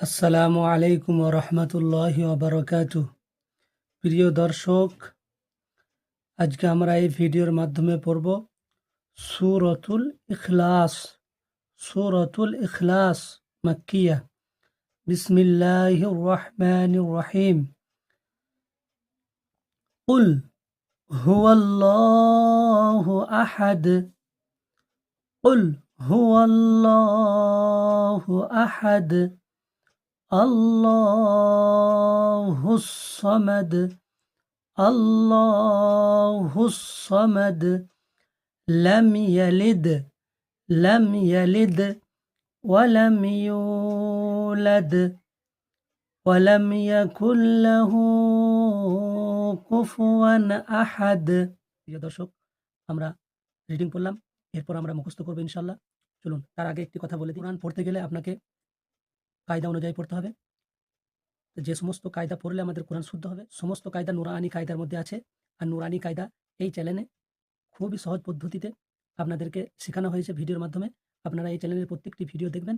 আসসালামু আলাইকুম রহমতুল্লাহ বারকাত প্রিয় দর্শক আজকে আমরা এই ভিডিওর মাধ্যমে পড়ব সুরতুল ইখলাস সুরতুল ইখলাস মাক্কিয়া বিসমিল্লাহ রহমান রহিম قل هو الله أحد قل هو الله أحد الله الصمد الله الصمد لم يلد لم يلد ولم يولد ولم يكن له কুফুয়ান আহাদ প্রিয় দর্শক আমরা রিডিং পড়লাম এরপর আমরা মুখস্থ করবো ইনশাল্লাহ চলুন তার আগে একটি কথা বলে দিই কোরআন পড়তে গেলে আপনাকে কায়দা অনুযায়ী পড়তে হবে। যে সমস্ত কায়দা পড়লে আমাদের কোরআন শুদ্ধ হবে। সমস্ত কায়দা নুরানি কায়দার মধ্যে আছে। আর নুরানি কায়দা এই চ্যানেলে খুবই সহজ পদ্ধতিতে আপনাদেরকে শেখানো হয়েছে ভিডিওর মাধ্যমে। আপনারা এই চ্যানেলের প্রত্যেকটি ভিডিও দেখবেন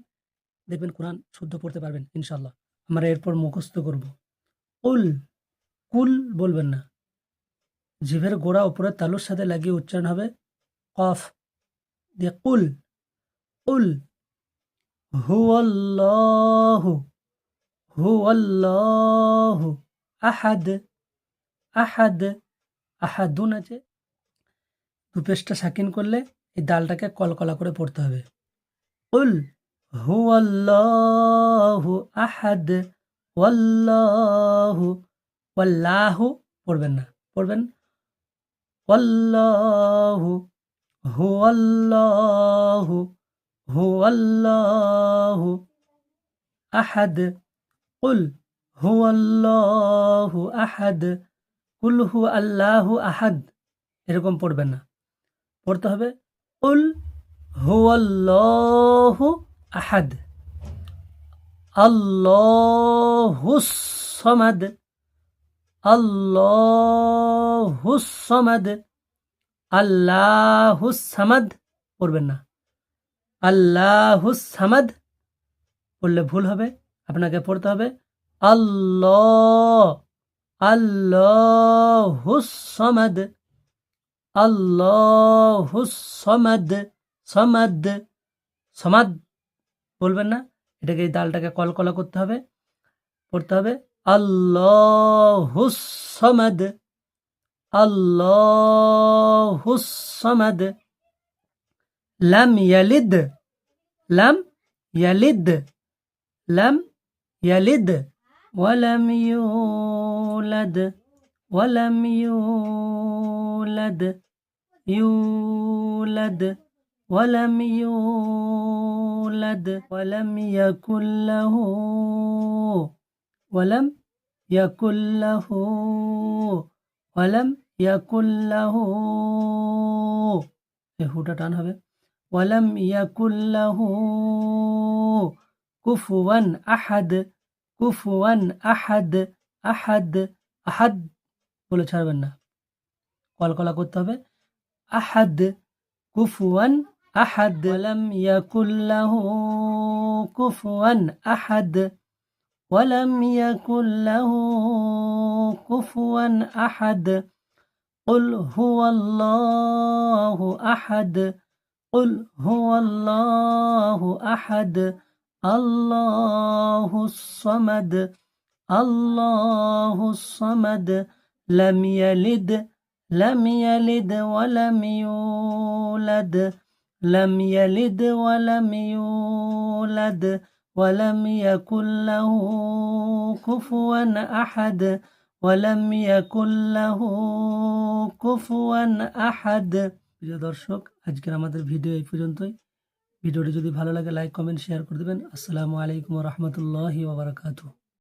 দেখবেন কোরআন শুদ্ধ পড়তে পারবেন ইনশাল্লাহ আমরা এরপর মুখস্থ করব। উল, কুল বলবেন না। জিভের গোড়া উপরের তালুর সাথে লাগিয়ে উচ্চারণ হবে কফ। দিয়ে কুল উল হুয়াল্লাহু হুয়াল্লাহু আহাদ আহাদ, আহাদুন আছে। দু পেশটা সাকিন করলে এই ডালটাকে কলকলা করে পড়তে হবে। উল হুয়াল্লাহু আহাদ, ওয়াল্লাহু ওয়াল্লাহু পড়বেন না, পড়বেন ওয়াল্লাহু, হুয়াল্লাহু هو الله أحد قل هو الله أحد কুল হু আল্লাহ আহাদ এরকম পড়বেন না পড়তে হবে উল হু আল্লাহ আহাদ আল্লাহুস সমাদ আল্লাহুস সমাদ আল্লাহুস সামাদ পড়বেন না আল্লাহুস সামাদ পড়লে ভুল হবে, আপনাকে পড়তে হবে, আল্লাহ আল্লাহুস সামাদ আল্লাহুস সামাদ সামাদ। বলবেন না, এটাকে এই দালটাকে কলকলা করতে হবে, পড়তে হবে আল্লাহুস সামাদ আল্লাহুস সামাদ লাম ইয়ালিদ লাম ইয়ালিদ লাম ইয়ালিদ ওয়ালাম ইউলাদ ওয়ালাম ইউলাদ ইউলাদ ওয়ালাম ইউলাদ ওয়ালাম ইয়াকুল্লাহু ওয়ালাম ইয়াকুল্লাহু ওয়ালাম ইয়াকুল্লাহু হুটা টান হবে। ওয়ালাম ইয়াকুল্লাহু কুফুয়ান আহাদ কুফুয়ান আহাদ আহাদ আহাদ বলে ছাড়বেন না কলকলা করতে হবে আহাদ কুফুয়ান আহাদ ওয়ালাম ইয়াকুল্লাহু কুফুয়ান আহাদ ولم يكن له كفوا أحد قل هو الله أحد قل هو الله أحد الله الصمد الله الصمد لم يلد لم يلد ولم يولد لم يلد ولم يولد ولم يكن له كفوا أحد ولم يكن له كفوا أحد. প্রিয় দর্শক, আজকের আমাদের ভিডিও এই পর্যন্তই। ভিডিওটি যদি ভালো লাগে লাইক কমেন্ট শেয়ার করে দেবেন। আসসালামু আলাইকুম রহমতুল্লাহি ওবরাকাতু